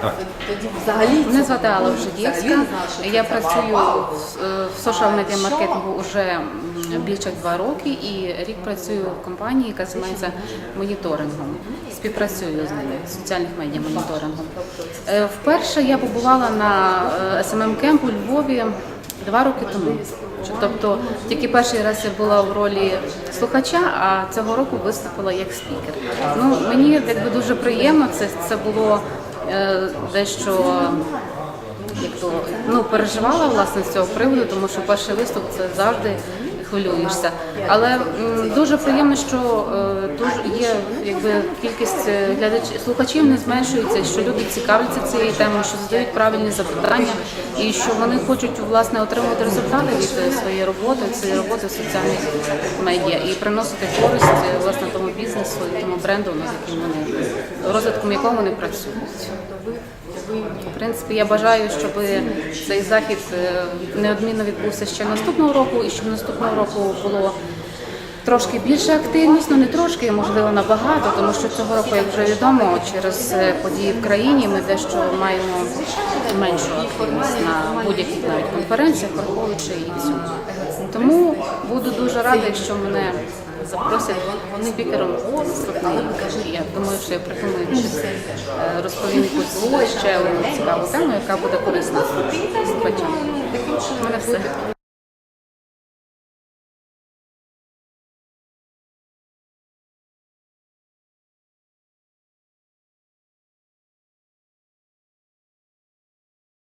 Так. Тоді взагалі Мене звати Алла що Я працюю в- соціал медіа маркетингу вже більше два роки, і рік працюю в компанії, яка займається моніторингом. Співпрацюю з ними соціальних медіа моніторингом. Е, Вперше я побувала на СММ кемп у Львові два роки тому. Тобто тільки перший раз я була в ролі слухача, а цього року виступила як спікер. Ну мені якби дуже приємно. Це це було е, дещо як то ну переживала власне з цього приводу, тому що перший виступ це завжди хвилюєшся. Але м, дуже приємно, що е, дуже є якби кількість е, глядачів слухачів не зменшується, що люди цікавляться цією темою, що задають правильні запитання, і що вони хочуть власне отримувати результати від е, своєї роботи, своєї роботи в соціальних медіа і приносити користь е, бізнесу і тому бренду, яким вони розвитком якого вони працюють. В принципі, я бажаю, щоб цей захід е, неодмінно відбувся ще наступного року, і щоб наступного року було трошки більше активність, ну не трошки, можливо, набагато, тому що цього року, як вже відомо, через е, події в країні ми дещо маємо меншу активність на будь-яких навіть конференціях, враховуючи і цю. Тому буду дуже рада, якщо мене запросять спікером наступний рік. Я думаю, що я щось, е, розповім якусь ще одну цікаву тему, яка буде корисна Таким чином все.